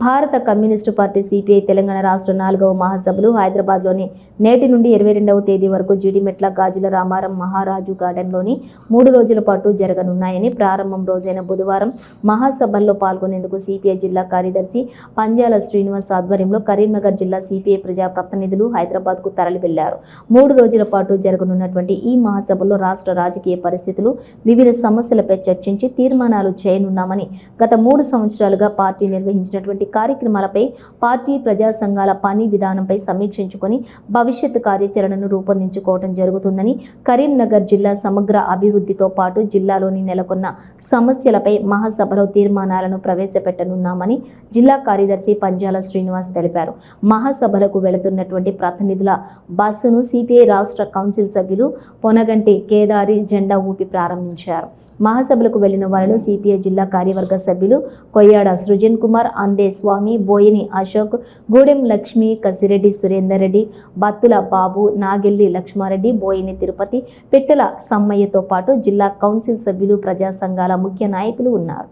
భారత communist party CPI Telangana రాష్ట్ర నాలుగవ మహాసభలు హైదరాబాద్లోని నేటి నుండి ఇరవై రెండవ తేదీ వరకు జీడిమెట్ల గాజుల రామారం మహారాజు గార్డెన్లోని మూడు రోజుల పాటు జరగనున్నాయని ప్రారంభం రోజైన బుధవారం మహాసభల్లో పాల్గొనేందుకు సిపిఐ జిల్లా కార్యదర్శి పంజాల శ్రీనివాస్ ఆధ్వర్యంలో కరీంనగర్ జిల్లా సిపిఐ ప్రజా ప్రతినిధులు హైదరాబాద్కు తరలి వెళ్ళారు మూడు రోజుల పాటు జరగనున్నటువంటి ఈ మహాసభలో రాష్ట్ర రాజకీయ పరిస్థితులు వివిధ సమస్యలపై చర్చించి తీర్మానాలు చేయనున్నామని గత మూడు సంవత్సరాలుగా పార్టీ నిర్వహించినటువంటి కార్యక్రమాలపై పార్టీ ప్రజా సంఘాల పని విధానంపై సమీక్షించుకొని భవిష్యత్ కార్యాచరణను రూపొందించుకోవడం జరుగుతుందని కరీంనగర్ జిల్లా సమగ్ర అభివృద్ధితో పాటు జిల్లాలోని నెలకొన్న సమస్యలపై మహాసభలో తీర్మానాలను ప్రవేశపెట్టనున్నామని జిల్లా కార్యదర్శి పంజాల శ్రీనివాస్ తెలిపారు. మహాసభలకు వెళుతున్నటువంటి ప్రతినిధుల బస్సును సిపిఐ రాష్ట్ర కౌన్సిల్ సభ్యులు పొనగంటి కేదారి జెండా ఊపి ప్రారంభించారు. మహాసభలకు వెళ్ళిన వారిలో సిపిఐ జిల్లా కార్యవర్గ సభ్యులు కొయ్యాడ సృజన్ కుమార్ అందే స్వామి బోయిని అశోక్ గూడెం లక్ష్మి కసిరెడ్డి సురేందర్ రెడ్డి బత్తుల బాబు నాగెల్లి లక్ష్మారెడ్డి బోయిని తిరుపతి పిట్టల సమ్మయ్యతో పాటు జిల్లా కౌన్సిల్ సభ్యులు ప్రజా సంఘాల ముఖ్య నాయకులు ఉన్నారు.